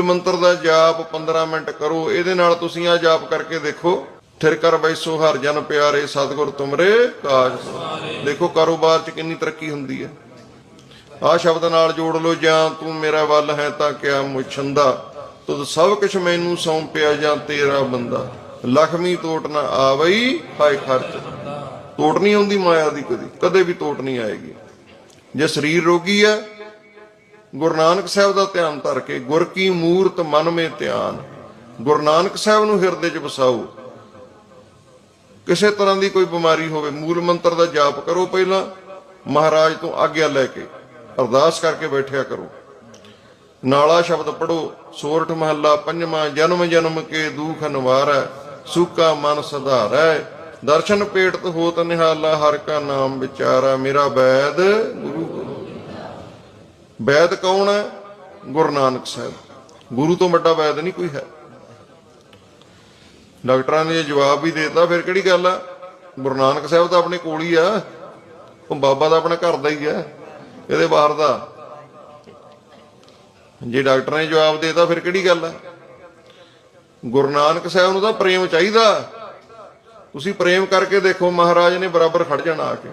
ਮੰਤਰ ਦਾ ਜਾਪ 15 ਮਿੰਟ ਕਰੋ, ਇਹਦੇ ਨਾਲ ਤੁਸੀਂ ਆ ਜਾਪ ਕਰਕੇ ਦੇਖੋ। ਥਿਰ ਕਰ ਬੈਸੋ ਹਰ ਜਨ ਪਿਆਰੇ, ਸਤਿਗੁਰ ਤੁਮਰੇ ਕਾਜ ਦੇਖੋ ਕਾਰੋਬਾਰ 'ਚ ਕਿੰਨੀ ਤਰੱਕੀ ਹੁੰਦੀ ਹੈ। ਆ ਸ਼ਬਦ ਨਾਲ ਜੋੜ ਲਓ, ਜਾਂ ਤੂੰ ਮੇਰਾ ਵੱਲ ਹੈ ਤਾਂ ਕਿਆ ਮੁਛੰਦਾ ਤੁਧ ਸਭ ਕੁਛ ਮੈਨੂੰ ਸੌਂਪਿਆ ਜਾਂ ਤੇਰਾ ਬੰਦਾ? ਲਖਮੀ ਤੋਟ ਨਾ ਆਵਈ, ਹਾਏ ਖਰਚ। ਤੋਟ ਨਹੀਂ ਆਉਂਦੀ ਮਾਇਆ ਦੀ ਕਦੀ, ਕਦੇ ਵੀ ਤੋਟ ਨਹੀਂ ਆਏਗੀ। ਜੇ ਸਰੀਰ ਰੋਗੀ ਹੈ ਗੁਰੂ ਨਾਨਕ ਸਾਹਿਬ ਦਾ ਧਿਆਨ ਧਰ ਕੇ ਗੁਰ ਕੀ ਮੂਰਤ ਮਨ ਮੇ ਧਿਆਨ। ਗੁਰੂ ਨਾਨਕ ਸਾਹਿਬ ਨੂੰ ਹਿਰਦੇ 'ਚ ਵਸਾਓ। ਕਿਸੇ ਤਰ੍ਹਾਂ ਦੀ ਕੋਈ ਬਿਮਾਰੀ ਹੋਵੇ, ਮੂਲ ਮੰਤਰ ਦਾ ਜਾਪ ਕਰੋ ਪਹਿਲਾਂ, ਮਹਾਰਾਜ ਤੋਂ ਆਗਿਆ ਲੈ ਕੇ, ਅਰਦਾਸ ਕਰਕੇ ਬੈਠਿਆ ਕਰੋ। ਨਾਲਾ ਸ਼ਬਦ ਪੜੋ ਸੋਰਠ ਮਹੱਲਾ ਪੰਜਵਾਂ, ਜਨਮ ਜਨਮ ਕੇ ਦੁਖ ਨਿਵਾਰੈ, ਸੁਕਾ ਮਨ ਸੁਧਾਰੈ, ਦਰਸ਼ਨ ਪੇਟ ਹੋਤ ਨਿਹਾਲਾ, ਹਰ ਕਾ ਨਾਮ ਵਿਚਾਰਾ, ਮੇਰਾ ਵੈਦ ਵੈਦ ਕੌਣ ਹੈ? ਗੁਰੂ ਨਾਨਕ ਸਾਹਿਬ। ਗੁਰੂ ਤੋਂ ਵੱਡਾ ਵੈਦ ਨਹੀਂ ਕੋਈ ਹੈ। ਡਾਕਟਰਾਂ ਨੇ ਇਹ ਜਵਾਬ ਵੀ ਦੇਤਾ, ਫਿਰ ਕਿਹੜੀ ਗੱਲ ਆ? ਗੁਰੂ ਨਾਨਕ ਸਾਹਿਬ ਤਾਂ ਆਪਣੇ ਕੋਲ ਹੀ ਆ। ਉਹ ਬਾਬਾ ਦਾ ਆਪਣੇ ਘਰ ਦਾ ਹੀ ਆ। ਇਹਦੇ ਬਾਹਰ ਦਾ। ਜੇ ਡਾਕਟਰ ਨੇ ਜਵਾਬ ਦੇਤਾ, ਫਿਰ ਕਿਹੜੀ ਗੱਲ ਆ? ਗੁਰੂ ਨਾਨਕ ਸਾਹਿਬ ਨੂੰ ਤਾਂ ਪ੍ਰੇਮ ਚਾਹੀਦਾ। ਤੁਸੀਂ ਪ੍ਰੇਮ ਕਰਕੇ ਦੇਖੋ, ਮਹਾਰਾਜ ਨੇ ਬਰਾਬਰ ਖੜ ਜਾਣਾ ਆ ਕੇ।